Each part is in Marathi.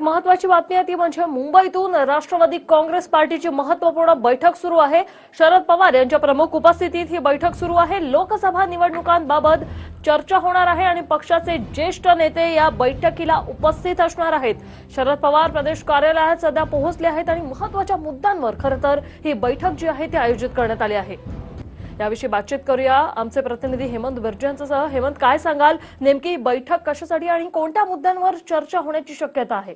एक महत्वाची बातमी आहे ती म्हणजे मुंबईतून राष्ट्रवादी काँग्रेस पार्टीची महत्त्वपूर्ण बैठक सुरू आहे. शरद पवार यांच्या प्रमुख उपस्थितीत ही बैठक सुरू आहे. लोकसभा निवडणुकांबाबत चर्चा होणार आहे आणि पक्षाचे ज्येष्ठ नेते या बैठकीला उपस्थित असणार आहेत. शरद पवार प्रदेश कार्यालयात सध्या पोहोचले आहेत आणि महत्त्वाच्या मुद्द्यांवर खरं तर ही बैठक जी आहे ती आयोजित करण्यात आली आहे. याविषयी बातचीत करूया. आमचे प्रतिनिधी हेमंत बिर्जे हेमंत काय सांगाल? नेमकी बैठक कशासाठी आणि कोणत्या मुद्द्यांवर चर्चा होण्याची शक्यता आहे?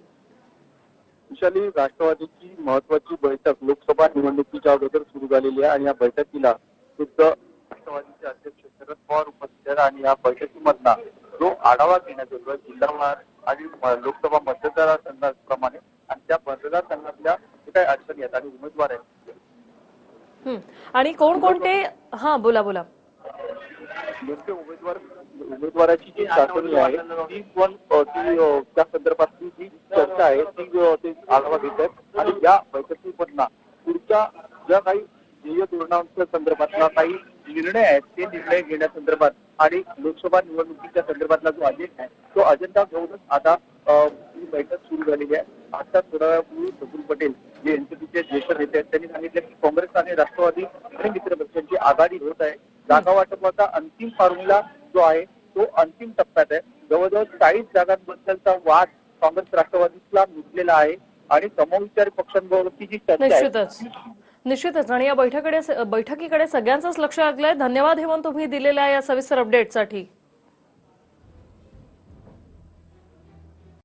विशाली राष्ट्रवादीची महत्वाची बैठक लोकसभा निवडणुकीच्या अगोदर सुरू झालेली आहे आणि या बैठकीला खुद्द राष्ट्रवादीचे अध्यक्ष शरद पवार उपस्थित आहेत आणि या बैठकीमधला जो आढावा घेण्यात येतो जिल्हावार आणि लोकसभा मतदारसंघाप्रमाणे आणि त्या मतदारसंघातल्या जे काही अडचणी आहेत आणि उमेदवार आहेत. आणि कोणकोणते हा बोला बोला उमेदवार उमेदवाराची जी चाचणी आहे ती पण त्या चर्चा आहे ती ते आढावा घेत आहेत. आणि या बैठकीमधला पुढच्या ज्या काही ध्येय धोरणांच्या संदर्भातला काही निर्णय आहेत ते निर्णय घेण्यासंदर्भात आणि लोकसभा निवडणुकीच्या संदर्भातला जो अजेंडा आहे तो अजेंडा घेऊनच आता ही बैठक सुरू झालेली आहे. आता थोड्या वेळापूर्वी प्रफुल्ल पटेल जे एनसीपीचे ज्येष्ठ नेते आहेत त्यांनी सांगितलं की काँग्रेस आणि राष्ट्रवादी आणि मित्र पक्षांची आघाडी होत आहे. जागा वाटपाचा अंतिम फॉर्म्युला जो आहे तो अंतिम टप्प्यात आहे. जवळजवळ चाळीस जागांबद्दलचा वाद काँग्रेस राष्ट्रवादीला मिटलेला आहे आणि समविचारी पक्षांवरती जी चर्चा आहे. निश्चितच. निश्चितच. आणि या बैठकीकडे बैठकीकडे सगळ्यांचंच लक्ष लागलंय. धन्यवाद हेमंत तुम्ही दिलेल्या या सविस्तर अपडेटसाठी